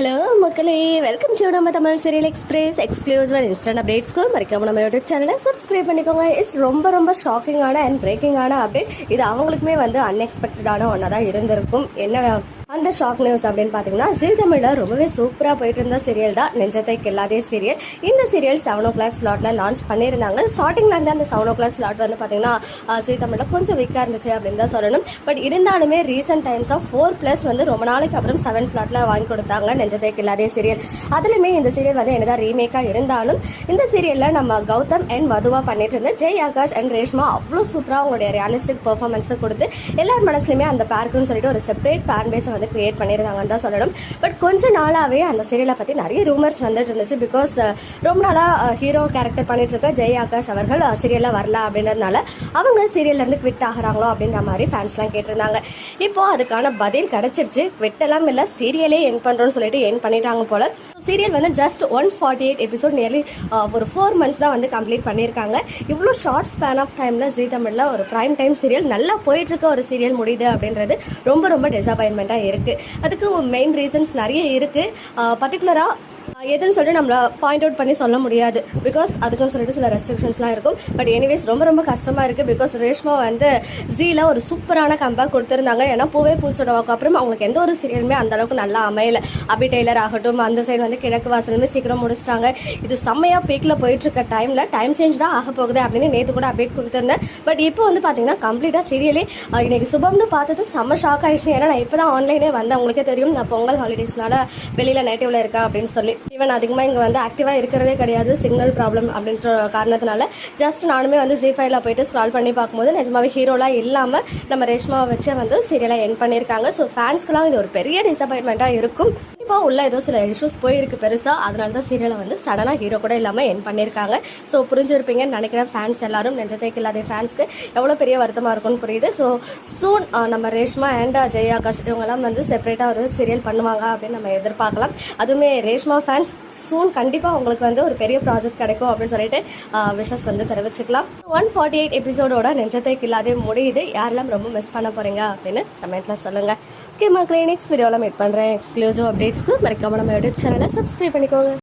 Hello மக்களே. Welcome to நம்ம Tamil serial express exclusive instant அப்டேட்ஸ்க்கு மறக்காம நம்ம யூடியூப் சேனலை சப்ஸ்கிரைப் பண்ணிக்கோங்க. இட்ஸ் ரொம்ப ரொம்ப ஷாக்கிங்கான அண்ட் பிரேக்கிங்கான அப்டேட் இது அவங்களுக்குமே வந்து அன்எக்ஸ்பெக்டடான ஒன்றா தான் இருந்திருக்கும். என்ன அந்த ஷாக் நியூஸ் அப்படின்னு பார்த்தீங்கன்னா ஜி தமிழில் ரொம்பவே சூப்பராக போயிட்டு இருந்த சீரியல் தான் நெஞ்சத்தை கெல்லாதே சீரியல் இந்த சீரியல் செவன் ஓ கிளாக் ஸ்லாட்டில் லான்ச் பண்ணியிருந்தாங்க. ஸ்டார்டிங்கில் இருந்து அந்த செவன் ஓ கிளாக் ஸ்லாட் வந்து பார்த்தீங்கன்னா ஜி தமிழில் கொஞ்சம் வீக்காக இருந்துச்சு அப்படின்னு தான் சொல்லணும். பட் இருந்தாலுமே recent times of four plus வந்து ரொம்ப நாளைக்கு அப்புறம் செவன் ஸ்லாட்டில் வாங்கி கொடுத்தாங்க நெஞ்சத்தை கெல்லாதே சீரியல் அதுலேயுமே இந்த சீரியல் வந்து என்னதான் ரீமேக்காக இருந்தாலும் இந்த சீரியலில் நம்ம கௌதம் அண்ட் மதுவா பண்ணிட்டு இருந்த ஜெய் ஆகாஷ் அண்ட் ரேஷ்மா அவ்வளோ சூப்பராக அவங்களுடைய ரியலிஸ்டிக் பெர்ஃபார்மன்ஸை கொடுத்து எல்லார் மனசுலையுமே அந்த பேருக்குன்னு சொல்லிட்டு ஒரு செப்பரேட் ஃபேன் பேஸை வந்து கிரியேட் பண்ணியிருக்காங்கன்னு தான் சொல்லணும். பட் கொஞ்ச நாளாகவே அந்த சீரியலை பற்றி நிறைய ரூமர்ஸ் வந்துட்டு இருந்துச்சு. பிகாஸ் uh, ரொம்ப நாளாக ஹீரோ கேரக்டர் பண்ணிட்டு இருக்க ஜெய் ஆகாஷ் அவர்கள் uh, சீரியலில் வரல அப்படின்றதுனால அவங்க சீரியல்ல இருந்து குவிட் ஆகுறாங்களோ அப்படின்ற மாதிரி ஃபேன்ஸ்லாம் கேட்டிருந்தாங்க. இப்போது அதுக்கான பதில் கிடச்சிருச்சு. குவிட்டெல்லாம் இல்லை சீரியலே என் பண்ணுறோன்னு சொல்லிட்டு என் பண்ணிட்டாங்க போல. சீரியல் வந்து just one forty eight episode nearly ஒரு ஃபோர் மந்த்ஸ் தான் வந்து கம்ப்ளீட் பண்ணியிருக்காங்க. இவ்வளோ ஷார்ட் ஸ்பேன் ஆஃப் டைமில் ஜி தமிழில் ஒரு ப்ரைம் டைம் சீரியல் நல்லா போயிட்டுருக்க ஒரு சீரியல் முடியுது அப்படின்றது ரொம்ப ரொம்ப டிசப்பாயின்மெண்ட்டாக இருக்குது அதுக்கு மெயின் ரீசன்ஸ் நிறைய இருக்குது பர்டிகுலராக எதுன்னு சொல்லிட்டு நம்மள பாயிண்ட் அவுட் பண்ணி சொல்ல முடியாது. பிகாஸ் அதுக்குன்னு சொல்லிட்டு சில ரெஸ்ட்ரிக்ஷன்ஸ்லாம் இருக்கும். பட் எனிவேஸ் ரொம்ப ரொம்ப கஷ்டமாக இருக்குது பிகாஸ் ரேஷ்மா வந்து ஜீல ஒரு சூப்பரான கம்பேக் கொடுத்துருந்தாங்க. ஏன்னா பூவே பூச்சோடவாக்கு அப்புறம் அவங்களுக்கு எந்த ஒரு சீரியலுமே அந்த அளவுக்கு நல்லா அமையல. அபி டெய்லர் ஆகட்டும் அந்த சைடு வந்து கிழக்கு வாசலுமே சீக்கிரம் முடிச்சிட்டாங்க. இது செம்மையாக பீக்கில் போயிட்டு இருக்க டைமில் டைம் சேஞ்ச் தான் ஆக போகுது அப்படின்னு நேற்று கூட அப்டேட் கொடுத்துருந்தேன். பட் இப்போ வந்து பார்த்தீங்கன்னா கம்ப்ளீட்டாக சீரியலே இன்னைக்கு சுபம்னு பார்த்தது செம்ம ஷாக் ஆயிடுச்சு. ஏன்னா நான் இப்போ தான் ஆன்லைனே வந்தேன். உங்களுக்கே தெரியும் நான் பொங்கல் ஹாலிடேஸ்னால வெளியில் நேட்டிவ்ல இருக்கேன் அப்படின்னு சொல்லி. ஈவன் அதிகமாக இங்கே வந்து ஆக்டிவாக இருக்கிறதே கிடையாது சிக்னல் ப்ராப்ளம் அப்படின்ற காரணத்தினால. ஜஸ்ட் நானுமே வந்து ஜி ஃபைவ்ல போயிட்டு ஸ்க்ரால் பண்ணி பார்க்கும்போது நிஜமாவே ஹீரோலாம் இல்லாமல் நம்ம ரேஷ்மாவை வச்சு வந்து சீரியலாக என் பண்ணியிருக்காங்க. ஸோ ஃபேன்ஸ்க்குலாம் இது ஒரு பெரிய டிசப்பாயின்மெண்ட்டாக இருக்கும். கண்டிப்பாக உள்ள ஏதோ சில இஷ்யூஸ் போயிருக்கு பெருசாக அதனால தான் சீரியலை வந்து சடனாக ஹீரோ கூட இல்லாமல் என் பண்ணியிருக்காங்க. ஸோ புரிஞ்சிருப்பீங்கன்னு நினைக்கிறேன் ஃபேன்ஸ் எல்லாரும். நெஞ்சத்தை இல்லாத ஃபேன்ஸ்க்கு எவ்வளோ பெரிய வருத்தமாக இருக்கும்னு புரியுது. ஸோ சூன் நம்ம ரேஷ்மா அண்ட் ஜெய் ஆகாஷ் இவங்கெல்லாம் வந்து செப்பரேட்டாக ஒரு சீரியல் பண்ணுவாங்க அப்படின்னு நம்ம எதிர்பார்க்கலாம். அதுவுமே ரேஷ்மா ஃபேன்ஸ் சூன் கண்டிப்பாக உங்களுக்கு வந்து ஒரு பெரிய ப்ராஜெக்ட் கிடைக்கும் அப்படின்னு சொல்லிட்டு விஷஸ் வந்து தெரிவிச்சுக்கலாம். ஒன் ஃபார்ட்டி எயிட் எபிசோடோட நெஞ்சத்தை இல்லாதே முடியுது. யாரெல்லாம் ரொம்ப மிஸ் பண்ண போகிறீங்க அப்படின்னு கமெண்ட்ல சொல்லுங்கள் ஓகே மக்களே நெக்ஸ்ட் வீடியோவில் மீட் பண்ணுறேன் எக்ஸ்க்ளூசிவ் அப்டேட்ஸ்க்கு மறக்காம நம்ம யூடியூப் சேனலை சப்ஸ்கிரைப் பண்ணிக்கோங்க.